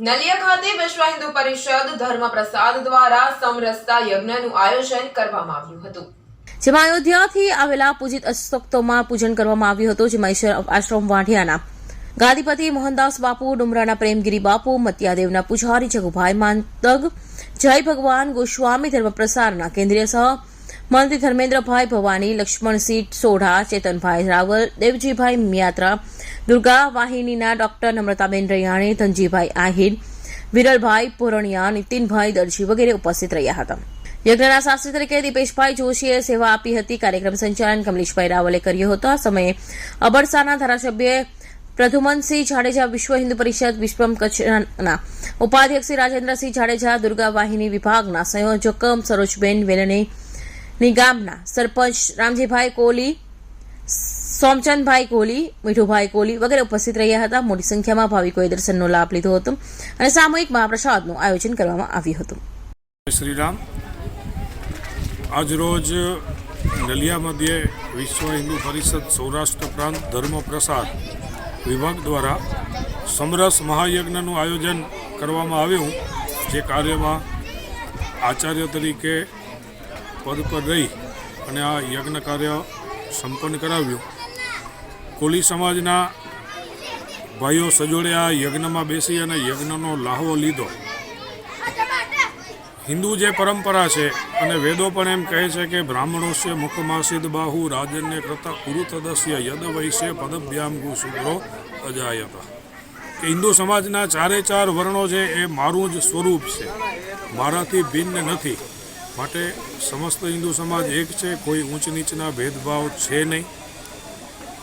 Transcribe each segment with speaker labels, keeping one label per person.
Speaker 1: નલિયા ખાતે વિશ્વ હિન્દુ પરિષદ ધર્મ પ્રસાદ દ્વારા સમરસતા યજ્ઞનું આયોજન કરવામાં આવ્યું હતું.
Speaker 2: જેમાં અયોધ્યાથી આવેલા પૂજિત અશોક્તોમાં પૂજન કરવામાં આવ્યું હતું, જેમાં ઈશ્વર આશ્રમ વાઢિયાના ગાદીપતિ મોહનદાસ બાપુ, ડુમરાના પ્રેમગીરી બાપુ, મત્યાદેવના પૂજારી જગુભાઈ માંતગ જય ભગવાન ગોસ્વામી ધર્મપ્રસારના કેન્દ્રીય સહ મંત્રી ધર્મેન્દ્રભાઈ ભવાની લક્ષ્મણસિંહ સોઢા, ચેતનભાઈ રાવલ, દેવજીભાઈ મિયાત્રા, દુર્ગા વાહિનીના ડોક્ટર નમ્રતાબેન રૈયાણી, ધનજીભાઈ આહિર, વિરલભાઈ પુરણિયા, નીતિનભાઈ દરજી વગેરે ઉપસ્થિત રહ્યા હતા. યજ્ઞના શાસ્ત્રી તરીકે દીપેશભાઈ જોશીએ સેવા આપી હતી. કાર્યક્રમ સંચાલન કમલેશભાઈ રાવલે કર્યો હતો. આ સમયે અબડસાના ધારાસભ્ય પ્રધુમનસિંહ જાડેજા વિશ્વ હિન્દુ પરિષદ વિશ્વમ કચ્છના ઉપાધ્યક્ષ રાજેન્દ્રસિંહ જાડેજા દુર્ગા વાહિની વિભાગના સંયોજક સરોજબેન વેલણે નિગામના સરપંચ રામજીભાઈ કોહલી, સોમચંદભાઈ કોહલી, મીઠુભાઈ કોહલી વગેરે ઉપસ્થિત રહ્યા હતા. મોટી સંખ્યામાં ભાવિકોએ દર્શનનો લાભ લીધો હતો અને સામૂહિક મહાપ્રસાદનું આયોજન કરવામાં આવ્યું હતું.
Speaker 3: શ્રીરામ. આજરોજ નલિયા મધ્યે વિશ્વ હિન્દુ પરિષદ સૌરાષ્ટ્ર પ્રાંત ધર્મ પ્રસાદ વિભાગ દ્વારા સમરસ મહાયજ્ઞનું આયોજન કરવામાં આવ્યું, જે કાર્યમાં આચાર્ય તરીકે પદ પર રહી અને આ યજ્ઞ કાર્ય સંપન્ન કરાવ્યું. કોલી સમાજના ભાઈઓ સજોડે આ યજ્ઞમાં બેસી અને યજ્ઞનો લાહવો લીધો. હિન્દુ જે પરંપરા છે અને વેદો પણ એમ કહે છે કે બ્રાહ્મણોસ્ય મુખમાસિદ બાહુ રાજન્ય કરતા કુરુતદસ્ય યદ વૈશ્ય પદભ્યામ ગુ શુક્રો અજાયત. કે હિન્દુ સમાજના ચારે ચાર વર્ણો છે એ મારું જ સ્વરૂપ છે. મારાથી ભિન્ન નથી. માટે સમસ્ત હિન્દુ સમાજ એક છે, કોઈ ઊંચ નીચના ભેદભાવ છે નહીં.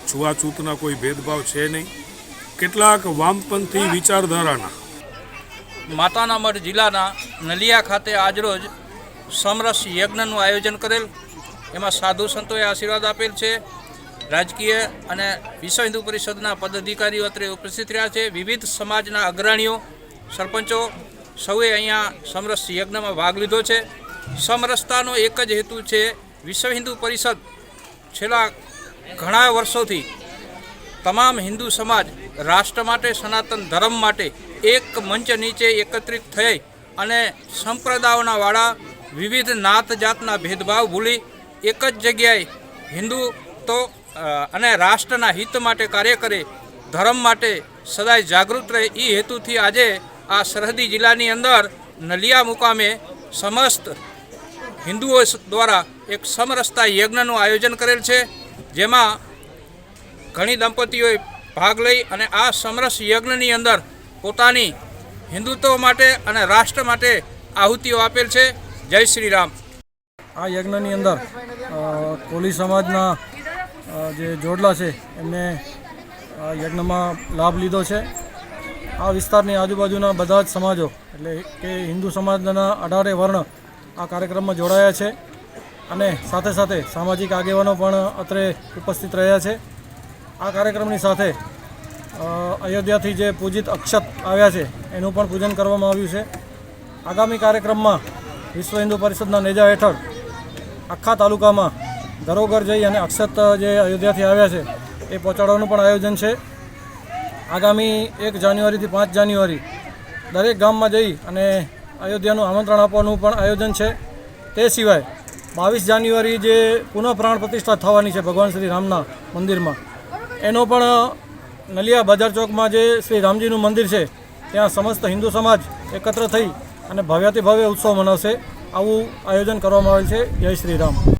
Speaker 3: છૂઆછૂતના કોઈ ભેદભાવ છે નહીં. કેટલાક વામપંથી વિચારધારાના.
Speaker 4: માતાના મઢ જિલ્લાના નલિયા ખાતે આજરોજ સમરસ યજ્ઞનું આયોજન કરેલ. એમાં સાધુ સંતોએ આશીર્વાદ આપેલ છે. રાજકીય અને વિશ્વ હિન્દુ પરિષદના પદાધિકારીઓ અત્રે ઉપસ્થિત રહ્યા છે. વિવિધ સમાજના અગ્રણીઓ, સરપંચો સૌએ અહીંયા સમરસ યજ્ઞમાં ભાગ લીધો છે. સમરસતાનો એક જ હેતુ છે વિશ્વ હિન્દુ પરિષદ છેલ્લા ઘણા વર્ષોથી તમામ હિન્દુ સમાજ રાષ્ટ્ર માટે, સનાતન ધર્મ માટે એક મંચ નીચે એકત્રિત થઈ અને સંપ્રદાયોના વાળા વિવિધ નાત જાતના ભેદભાવ ભૂલી એક જ જગ્યાએ હિન્દુ તો અને રાષ્ટ્રના હિત માટે કાર્ય કરે, ધર્મ માટે સદાય જાગૃત રહે એ હેતુથી આજે આ સરહદી જિલ્લાની અંદર નલિયા મુકામે સમસ્ત હિન્દુઓ દ્વારા એક સમરસતા યજ્ઞનું આયોજન કરેલ છે, જેમાં ઘણી દંપતીઓએ ભાગ લઈ અને આ સમરસ યજ્ઞની અંદર પોતાની હિન્દુત્વ માટે અને રાષ્ટ્ર માટે આહુતિઓ આપેલ છે. જય શ્રી રામ
Speaker 5: આ યજ્ઞની અંદર કોલી સમાજના જે જોડલા છે, એમને યજ્ઞમાં લાભ લીધો છે. આ વિસ્તારની આજુબાજુના બધા જ સમાજો, એટલે કે હિન્દુ સમાજના અઢારે વર્ણ આ કાર્યક્રમમાં જોડાયા છે અને સાથે સાથે સામાજિક આગેવાનો પણ અત્રે ઉપસ્થિત રહ્યા છે. આ કાર્યક્રમની સાથે અયોધ્યાથી જે પૂજિત અક્ષત આવ્યા છે, એનું પણ પૂજન કરવામાં આવ્યું છે. આગામી કાર્યક્રમમાં વિશ્વ હિન્દુ પરિષદના નેજા હેઠળ આખા તાલુકામાં ઘરોઘર જઈ અને અક્ષત જે અયોધ્યાથી આવ્યા છે, એ પહોંચાડવાનું પણ આયોજન છે. આગામી એક જાન્યુઆરીથી પાંચ જાન્યુઆરી દરેક ગામમાં જઈ અને અયોધ્યાનું આમંત્રણ આપવાનું પણ આયોજન છે. તે સિવાય બાવીસ જાન્યુઆરી જે પુનઃ પ્રાણ પ્રતિષ્ઠા થવાની છે ભગવાન શ્રી રામના મંદિરમાં, એનો પણ નલિયા બજાર ચોકમાં જે શ્રી રામજીનું મંદિર છે, ત્યાં સમસ્ત હિન્દુ સમાજ એકત્ર થઈ અને ભવ્યાતિભવ્ય ઉત્સવ મનાવશે. આવું આયોજન કરવામાં આવેલ છે. જય શ્રી રામ.